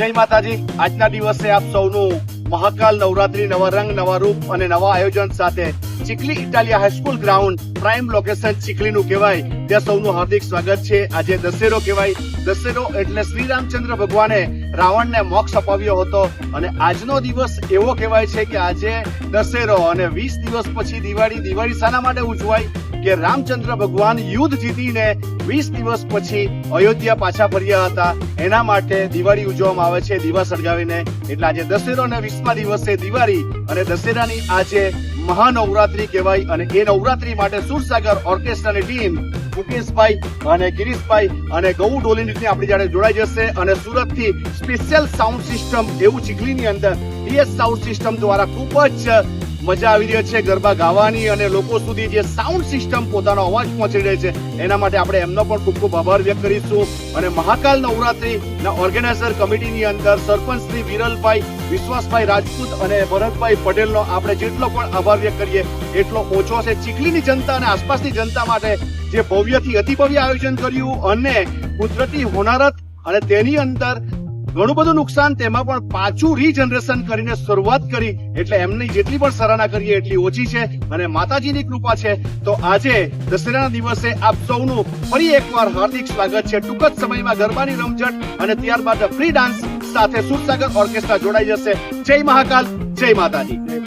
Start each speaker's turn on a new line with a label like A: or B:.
A: જય માતાજી. આજના દિવસે આપ સૌનું મહાકાલ નવરાત્રી, નવા રંગ, નવા રૂપ અને નવા આયોજન સાથે Chikhli Italia high school ground prime location ચીખલીનું કહેવાય. ત્યાં સૌનું હાર્દિક સ્વાગત છે. આજે દશેરો કહેવાય. દશેરો એટલે શ્રી રામચંદ્ર ભગવાને રાવણને મોક્ષ અપાવ્યો હતો અને આજનો દિવસ એવો કહેવાય છે કે આજે દશેરો અને વીસ દિવસ પછી દિવાળી દિવાળી શાના માટે ઉજવાય. કે રામચંદ્ર ભગવાન યુદ્ધ જીતીને વીસ દિવસ પછી અયોધ્યા પાછા ફર્યા હતા. એના માટે દિવાળી ઉજવવામાં આવે છે, દીવા સળગાવીને. એટલે આજે દશેરો અને વીસમા દિવસે દિવાળી અને દશેરાની આજે મહાનવરાત્રી કહેવાય અને એ નવરાત્રી માટે સુરસાગર ઓર્કેસ્ટ્રાની ટીમ મુકેશભાઈ અને ગિરીશભાઈ અને ગૌ ડોલીની આપણી જોડે જોડાઈ જશે અને સુરતથી સ્પેશિયલ સાઉન્ડ સિસ્ટમ એવું ચીખલીની અંદર ડીએસ સાઉન્ડ સિસ્ટમ દ્વારા ખૂબ જ મજા આવી રહી છે ગરબા ગાવાની અને લોકો સુધી જે સાઉન્ડ સિસ્ટમ પોતાનો અવાજ પહોંચી રહી છે, એના માટે આપણે એમનો પણ ખૂબ ખૂબ આભાર વ્યક્ત કરીશું. અને મહાકાલ નવરાત્રી ના ઓર્ગેનાઇઝર કમિટીની અંદર સરપંચ શ્રી વિરલભાઈ, વિશ્વાસભાઈ રાજપૂત અને ભરતભાઈ પટેલનો આપણે જેટલો પણ આભાર વ્યક્ત કરીએ, એટલો ઓછો છે ચીખલીની જનતા અને આસપાસની જનતા માટે જે ભવ્યથી અતિ ભવ્ય આયોજન કર્યું અને કુદરતી હોનારત અને તેની અંદર ઘણું બધું નુકસાન તેમાં, પણ પાછું રીજનરેશન કરીને શરૂઆત કરી. એટલે એમની જેટલી પણ સરાહના કરીએ, એટલી ઓછી છે અને માતાજીની કૃપા છે. તો આજે દશેરાના દિવસે આપ સૌનું ફરી એકવાર હાર્દિક સ્વાગત છે. ટૂંક જ સમયમાં ગરબાની રમઝટ અને ત્યારબાદ ફ્રી ડાન્સ સાથે સુરસાગર ઓર્કેસ્ટ્રા જોડાઈ જશે. જય મહાકાલ, જય માતાજી.